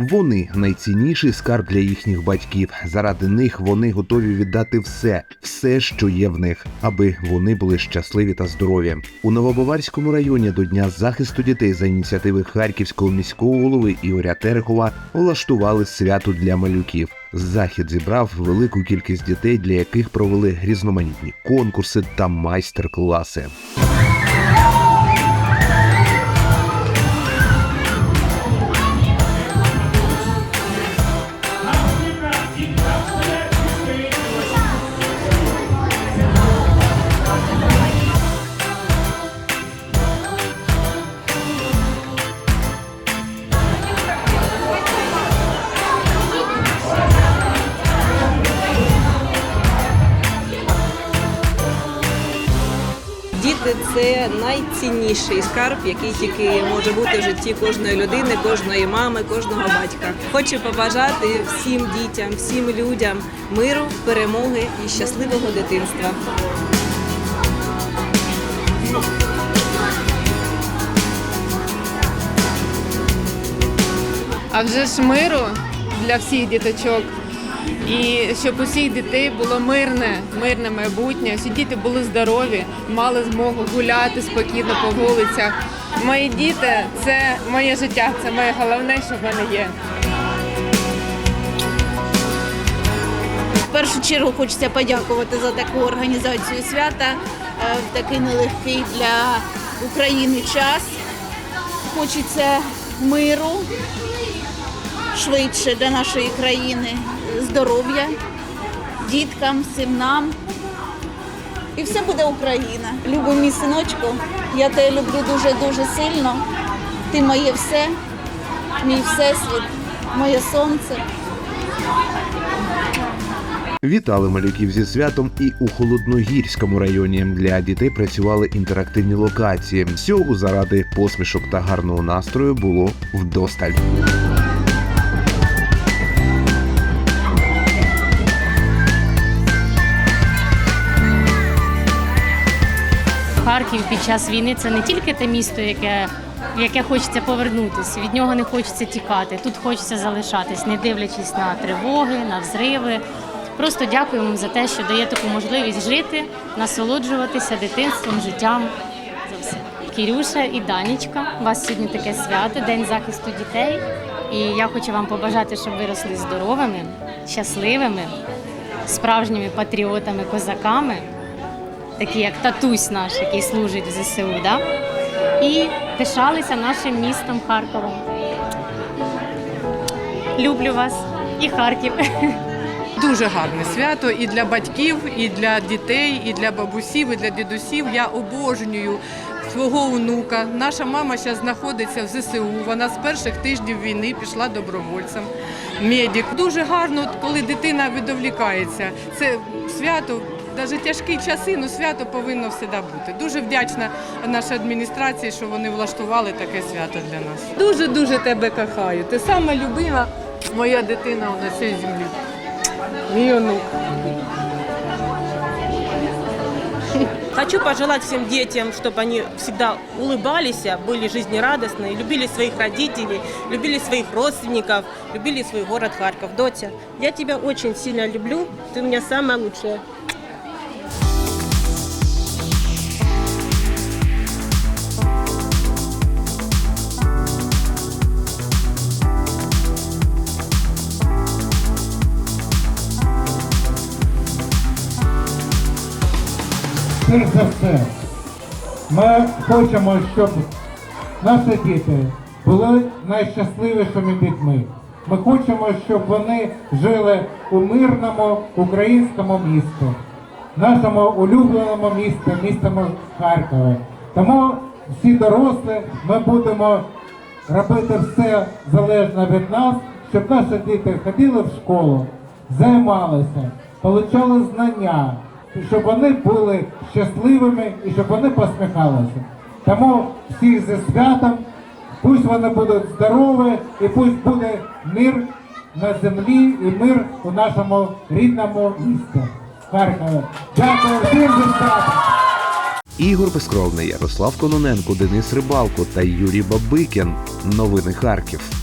Вони найцінніший скарб для їхніх батьків. Заради них вони готові віддати все, все, що є в них, аби вони були щасливі та здорові. У Новобаварському районі до Дня захисту дітей за ініціативи Харківського міського голови Ігоря Терехова влаштували свято для малюків. Захід зібрав велику кількість дітей, для яких провели різноманітні конкурси та майстер-класи. Це найцінніший скарб, який тільки може бути в житті кожної людини, кожної мами, кожного батька. Хочу побажати всім дітям, всім людям миру, перемоги і щасливого дитинства. а вже ж миру для всіх діточок. І щоб у всіх дітей було мирне, мирне майбутнє, всі діти були здорові, мали змогу гуляти спокійно по вулицях. Мої діти це моє життя, це моє головне, що в мене є. В першу чергу хочеться подякувати за таку організацію свята е, в такий нелегкий для України час. Хочеться миру швидше для нашої країни, здоров'я діткам, всім нам. І все буде Україна. Любий мій синочку, я тебе люблю дуже-дуже сильно. Ти моє все, мій всесвіт, моє сонце. Вітали малюків зі святом і у холодногірському районі. Для дітей працювали інтерактивні локації. Всього заради посмішок та гарного настрою було вдосталь. Харків під час війни це не тільки те місто, яке, яке хочеться повернутися. Від нього не хочеться тікати. Тут хочеться залишатись, не дивлячись на тривоги, на взриви. Просто дякуємо за те, що дає таку можливість жити, насолоджуватися дитинством, життям. За все. Кірюша і Данічка, у вас сьогодні таке свято, День захисту дітей. І я хочу вам побажати, щоб ви росли здоровими, щасливими, справжніми патріотами, козаками такі як татусь наш, який служить в ЗСУ, да? і пишалися нашим містом Харковом. Люблю вас і Харків. Дуже гарне свято і для батьків, і для дітей, і для бабусів, і для дідусів. Я обожнюю свого онука. Наша мама зараз знаходиться в ЗСУ. Вона з перших тижнів війни пішла добровольцем. Медик. Дуже гарно, коли дитина відволікається. Це свято Навіть тяжкі часи, ну свято повинно завжди бути. Дуже вдячна нашій адміністрації, що вони влаштували таке свято для нас. Дуже дуже тебе кохаю. Ти сама любима моя дитина на цій землі. Мій онук. Хочу пожелать всем детям, чтобы они всегда улыбались, были жизнерадостны, любили своих родителей, любили своих родственников, любили свой город Харьков. Дотя, я тебя очень сильно люблю, ты у меня самая лучшая. Перш за все, ми хочемо, щоб наші діти були найщасливішими дітьми. Ми хочемо, щоб вони жили у мирному українському місті, нашому улюбленому місті, містому Харкові. Тому всі дорослі ми будемо робити все залежно від нас, щоб наші діти ходили в школу, займалися, отримали знання, і щоб вони були щасливими і щоб вони посміхалися. Тому всіх зі святом, пусть вони будуть здорові і пусть буде мир на землі і мир у нашому рідному місті Харкові. Дякую всім зі святом! Ігор Безкровний, Ярослав Кононенко, Денис Рибалко та Юрій Бабикін. Новини Харків.